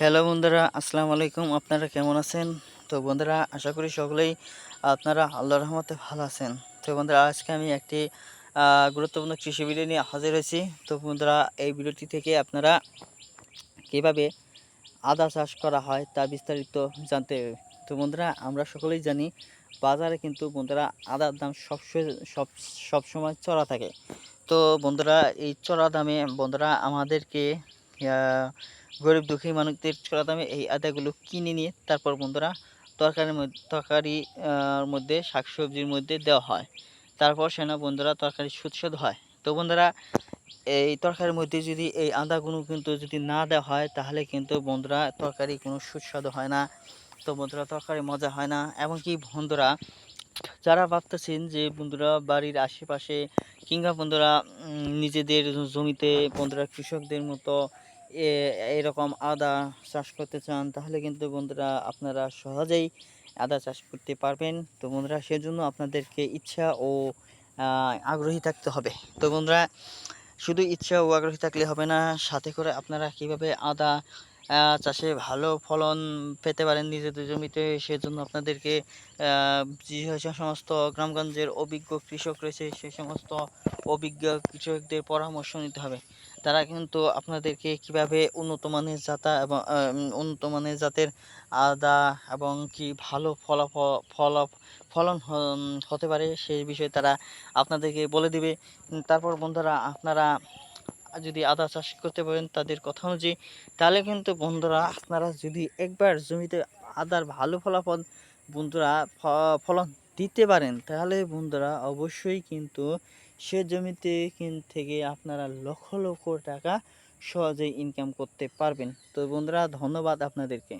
Hello বন্ধুরা, আসসালামু আলাইকুম। আপনারা কেমন আছেন? তো বন্ধুরা, আশা করি সকলেই, আপনারা আল্লাহর রহমতে ভালো আছেন। তো বন্ধুরা, আজকে আমি একটি গুরুত্বপূর্ণ কৃষি ভিডিও নিয়ে হাজির হয়েছি। তো বন্ধুরা, এই ভিডিওটি থেকে আপনারা কীভাবে আদা চাষ করা হয় তা বিস্তারিত জানতে তো বন্ধুরা, আমরা সকলেই জানি, বাজারে কিন্তু বন্ধুরা, আদার দাম সব সব সব সময় চড়া থাকে। তো বন্ধুরা, এই চড়া দামে বন্ধুরা, আমাদেরকে গরিব দুঃখী মানুষদের চড়া দামে এই আদাগুলো কিনে নিয়ে তারপর বন্ধুরা তরকারির মধ্যে তরকারি আহ, মধ্যে শাকসবজির মধ্যে দেওয়া হয়। তারপর সেনা বন্ধুরা তরকারি সুস্বাদু হয়। তো বন্ধুরা এই তরকারির মধ্যে যদি এই আদাগুলো কিন্তু যদি না দেওয়া হয় তাহলে কিন্তু বন্ধুরা তরকারি কোনো সুস্বাদু হয় না। তো বন্ধুরা তরকারি মজা হয় না। এমনকি বন্ধুরা যারা ভাবতেছেন যে বন্ধুরা বাড়ির আশেপাশে কিংবা বন্ধুরা নিজেদের জমিতে বন্ধুরা কৃষকদের মতো এরকম আদা চাষ করতে চান, তাহলে কিন্তু বন্ধুরা আপনারা সহজেই আদা চাষ করতে পারবেন। তো বন্ধুরা, সেজন্য আপনাদেরকে ইচ্ছা ও আগ্রহী থাকতে হবে। তো বন্ধুরা, শুধু ইচ্ছা ও আগ্রহী থাকলে হবে না, সাথে করে আপনারা কীভাবে আদা চাষে ভালো ফলন পেতে পারেন নিজেদের জমিতে, সেজন্য আপনাদেরকে যে সমস্ত গ্রামগঞ্জের অভিজ্ঞ কৃষক রয়েছে সেই সমস্ত অভিজ্ঞ কৃষকদের পরামর্শ নিতে হবে। তারা কিন্তু আপনাদেরকে কীভাবে উন্নত মানের জাতা এবং উন্নত মানের জাতের আদা এবং কি ভালো ফলাফল ফলা ফলন হতে পারে সেই বিষয়ে তারা আপনাদেরকে বলে দিবে। তারপর বন্ধুরা, আপনারা যদি আদা চাষ করতে পারেন তাদের কথা অনুযায়ী, তাহলে কিন্তু বন্ধুরা আপনারা যদি একবার জমিতে আদার ভালো ফলাফল বন্ধুরা ফলন দিতে পারেন, তাহলে বন্ধুরা অবশ্যই কিন্তু সে জমিতে কিন- থেকে আপনারা লক্ষ লক্ষ টাকা সহজেই ইনকাম করতে পারবেন। তো বন্ধুরা ধন্যবাদ আপনাদেরকে।